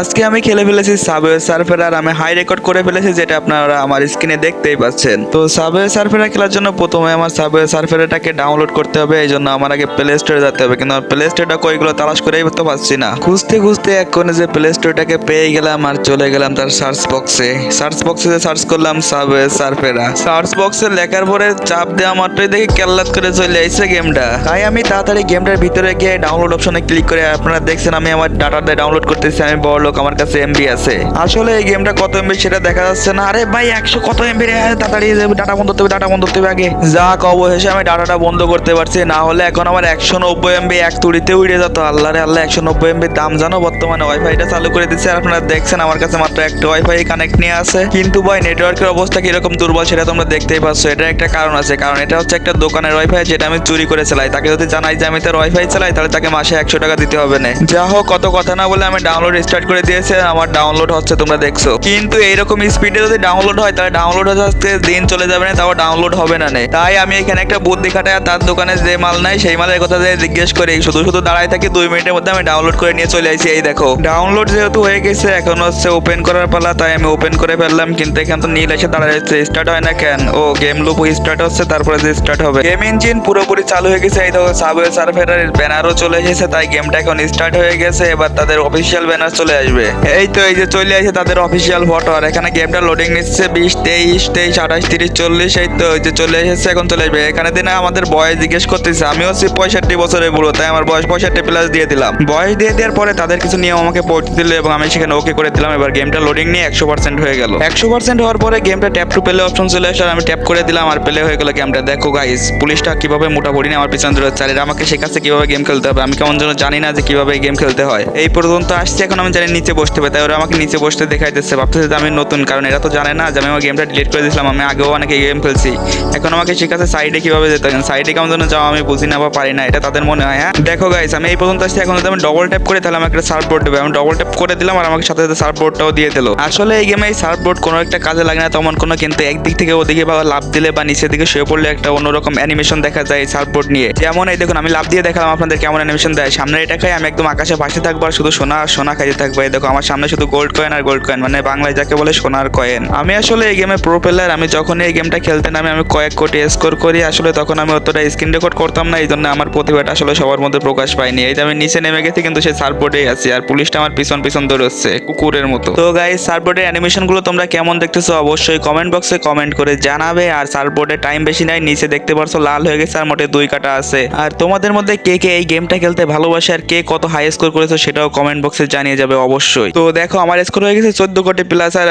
আজকে আমি খেলে ফেলেছি সাবওয়ে সার্ফের আর আমি হাই রেকর্ড করে ফেলেছি যেটা আপনারা আমার স্ক্রিনে দেখতেই পাচ্ছেন। তো সাবওয়ে সার্ফেরা খেলার জন্য প্রথমে আমার সাবওয়ে সার্ফেরাটাকে ডাউনলোড করতে হবে, এই জন্য আমার আগে প্লে স্টোরে যেতে হবে। কিন্তু প্লে স্টোরটা কইগুলো তালাশ করেই তো পাচ্ছি না। খুঁজতে খুঁজতে এক কোণে যে প্লে স্টোরটাকে পেয়ে গেলাম আর চলে গেলাম তার সার্চ বক্সে সার্চ বক্সে সার্চ করলাম সাবওয়ে সার্ফেরা। সার্চ বক্সে লেখার পরে চাপ দেওয়া মাত্রই দেখি কেল্লাত করে চলে আসছে গেমটা তাই আমি তাড়াতাড়ি গেমটার ভিতরে গিয়ে ডাউনলোড অপশনে ক্লিক করে আপনারা দেখছেন আমি আমার ডাটা দিয়ে ডাউনলোড করতেছি, আমি বড় লোক আমার কাছে এমবি আছে। আসলে এই গেমটা কত এমবি সেটা দেখা যাচ্ছে না। আরে ভাই, একশো কত এমবি রে? তাড়াতাড়ি ডাটা বন্ধ করতে ডাটা বন্ধ করতে আগে। যাক অবশেষে আমি ডাটাটা বন্ধ করতে পারছি। না হলে এখন আমার একশো নব্বই এমবি এক তুড়িতে উড়ে যেত। আল্লাহ রে, আল্লাহ, একশো নব্বই এমবির দাম জানো? বর্তমানে ওয়াইফাইটা চালু করে দিচ্ছে। আর আপনারা দেখছেন আমার কাছে মাত্র একটা ওয়াইফাই কানেক্ট নিয়ে আছে। কিন্তু ভাই নেটওয়ার্কের অবস্থা কীরকম দুর্বল সেটা তোমরা দেখতেই পাচ্ছ। এটা একটা কারণ আছে। কারণ এটা হচ্ছে একটা দোকানের ওয়াইফাই যেটা আমি চুরি করে চালাই। তাকে যদি জানাই যে আমি তার ওয়াইফাই চালাই, তাহলে তাকে মাসে একশো টাকা দিতে হবে না। যা হোক, কত কথা না বলে আমি ডাউনলোড স্টার্ট করে দিয়েছে, আমার ডাউনলোড হচ্ছে, তোমরা দেখছ। কিন্তু এইরকম স্পিডে যদি ডাউনলোড হয়, তাহলে ডাউনলোড হতে দিন চলে যাবে না, তাও ডাউনলোড হবে না। তাই আমি এখানে একটা বুদ্ধি খাটাই তার দোকানে যে মাল নাই, সেই মালের কথা জিজ্ঞেস করি। শুধু শুধু দাঁড়ায় থাকি, দুই মিনিটের মধ্যে আমি ডাউনলোড করে নিয়ে চলে আসি, এই দেখো। ডাউনলোড যেহেতু হয়ে গেছে, এখন হচ্ছে ওপেন করার পালা, তাই আমি ওপেন করে ফেললাম, কিন্তু এখানে তো নীল এসে দাঁড়ায় যাচ্ছে স্টার্ট হয় না কেন? ও গেম লুপ স্টার্ট হচ্ছে, তারপরে যে স্টার্ট হবে। গেম ইঞ্জিন পুরোপুরি চালু হয়ে গেছে, এই দেখো সাবওয়ে সার্ফারের ব্যানারও চলে এসেছে, তাই গেমটা এখন স্টার্ট হয়ে গেছে, এবার তাদের অফিসিয়াল ব্যানার চলে আসবে। এই তো, এই যে চলে আসে তাদের অফিসিয়াল ফটো আর এখানে গেমটা লোডিং নিচ্ছে বিশ, তেইশ তেইশ, আঠাশ, তিরিশ, চল্লিশ, এই তো যে চলে এসেছে, এখন চলে আসবে। এখানে দিনে আমাদের বয়স জিজ্ঞেস করতেছে আমি হচ্ছে পঁয়ষট্টি বছরের বুড়ো, তাই আমার বয়স পঁয়ষট্টি প্লাস দিয়ে দিলাম। বয়স দিয়ে দেওয়ার পরে তাদের কিছু নিয়ম আমাকে পড়তে দিল এবং আমি সেখানে ওকে করে দিলাম। এবার গেমটা লোডিং নিয়ে একশো পার্সেন্ট হয়ে গেল। একশো পার্সেন্ট হওয়ার পরে গেমটা ট্যাপ টু প্লে অপশন চলে আসে আর আমি ট্যাপ করে দিলাম আর প্লে হয়ে গেল গেমটা দেখো গাইস পুলিশটা কীভাবে মোটা পড়ি আমার পিছন ধরে এরা আমাকে শেখাচ্ছে কীভাবে গেম খেলতে হবে। আমি কেমন যেন জানি না যে কীভাবে গেম খেলতে হয়। এই পর্যন্ত আসছে, এখন আমি জানি নিচে বসতে হবে, তাই ওরা আমাকে নিচে বসতে দেখাইতেছে। ভাবতেছে যে আমি নতুন, কারণ এরা তো জানে না যে আমি আমার গেমটা ডিলিট করে দিয়েছিলাম, আমি আগেও অনেকে গেম খেলছি। এখন আমাকে শেখাচ্ছে সাইডে কীভাবে যেতে হয় সাইডে কেমন যেন যাওয়া, আমি বুঝি না বা পারি না, এটা তাদের মনে হয় হ্যাঁ? দেখো গাইস আমি এই পর্যন্ত আসছি, এখন যদি আমি ডবল ট্যাপ করে, তাহলে আমাকে একটা সার্ফ বোর্ড দেবে। আমি ডবল ট্যাপ করে দিলাম আর আমাকে সাথে সাথে সার্ফ বোর্ডটাও দিয়ে দিল। আসলে এই গেমে এই সার্ফ বোর্ড কোনো একটা কাজে লাগে না, তেমন কোনো কিন্তু একদিক থেকে ওদিকে বা লাভ দিলে বা নিচের দিকে শুয়ে পড়লে একটা অন্যরকম অ্যানিমেশন দেখা যায় এই সার্ফ বোর্ড নিয়ে। যেমন এই দেখুন, আমি লাভ দিয়ে দেখালাম আপনাদের কেমন অ্যানিমেশন দেয়। সামনে এটা খাই আমি একদম আকাশে ভাসে থাকব আর শুধু সোনা সোনা খাইতে থাকব। এই দেখো, আমার সামনে শুধু গোল্ড কয়েন আর গোল্ড কয়েন মানে বাংলায় যাকে বলে সোনার কয়েন আমি আসলে এই গেমে প্রো প্লেয়ার আমি যখন এই গেমটা খেলতে নামে, আমি কয়েক কোটি স্কোর করি, আসলে তখন আমি অতটা স্ক্রিন রেকর্ড করতাম না এই জন্য আমার প্রতিভাটা আসলে সবার মধ্যে প্রকাশ পায়নি। এই যে আমি নিচে নেমে গেছি, কিন্তু সেই সার্ফবোর্ডেই আছি, আর পুলিশটা আমার পিছন পিছন দৌড়চ্ছে, কুকুরের মতো। তো গাইস অ্যানিমেশনগুলো তোমরা কেমন দেখতেছো, অবশ্যই কমেন্ট বক্সে কমেন্ট করে জানাবে, আর সার্ফবোর্ডে টাইম বেশি নাই, নিচে দেখতে পারছ, লাল হয়ে গেছে, আর মোটে দুই কাটা আছে। আর তোমাদের মধ্যে কে কে এই গেমটা খেলতে ভালোবাসে, আর কে কত হাই স্কোর করেছ, সেটাও কমেন্ট বক্সে জানিয়ে যাবে অবশ্যই। তো দেখো, আমার স্কোর হয়ে গেছে চোদ্দ কোটি প্লাস আর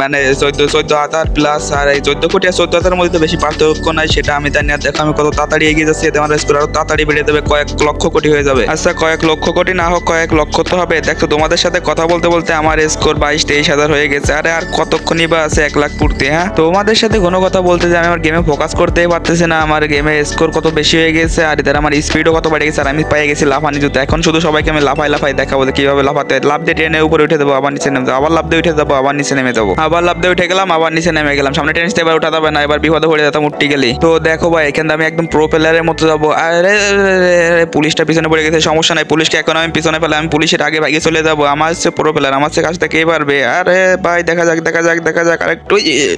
মানে চোদ্দ চোদ্দ হাজার প্লাস আর এই চোদ্দ কোটি আর চোদ্দ হাজারের মধ্যে তো বেশি পার্থক্য নাই, সেটা আমি জানি আর দেখো, আমি কত তাড়াতাড়ি এগিয়ে যাচ্ছি, এতে আমার স্কোর আরও তাড়াতাড়ি বেড়ে যাবে, কয়েক লক্ষ কোটি হয়ে যাবে। আচ্ছা কয়েক লক্ষ কোটি না হোক, কয়েক লক্ষ তো হবে। দেখো, তোমাদের সাথে কথা বলতে বলতে আমার স্কোর বাইশ, তেইশ হাজার হয়ে গেছে। আরে, আর কতক্ষণই বা আছে এক লাখ পূর্তি হ্যাঁ? তোমাদের সাথে কোনো কথা বলতে যে আমি আমার গেমে ফোকাস করতেই পারতেছি না, আমার গেমে স্কোর কত বেশি হয়ে গেছে, আর এদের আমার স্পিডও কত বেড়ে গেছে, আর আমি পেয়ে গেছি লাফানি জুতো। এখন শুধু সবাইকে আমি লাফাই লাফাই দেখাবো কীভাবে লাফাতে লাভ দিয়ে ট্রেনে উপরে উঠে দেবো, আবার নিচে নেমে যাব। আবার লাভ দিয়ে উঠে যাব আবার নিচে নেমে যাব। আবার লাভ দিয়ে উঠে গেলাম, আবার নিচে নেমে গেলাম। সামনে টেনিস এবার উঠা যাবে না, এবার বিপদে পড়ে যেতাম, উঠতে গেলি। তো দেখো ভাই, এখানে আমি একদম প্রো প্লেয়ারের মতো যাব। আরে পুলিশটা পিছনে পড়ে গেছে, সমস্যা নাই। পুলিশকে এখন আমি পিছনে ফেলে, আমি পুলিশের আগে ভাগে চলে যাব। আমার হচ্ছে প্রো প্লেয়ার আমার হচ্ছে কাছ থেকে পারবে। আরে ভাই, দেখা যাক দেখা যাক দেখা যাক, আরেকটু ইয়ে।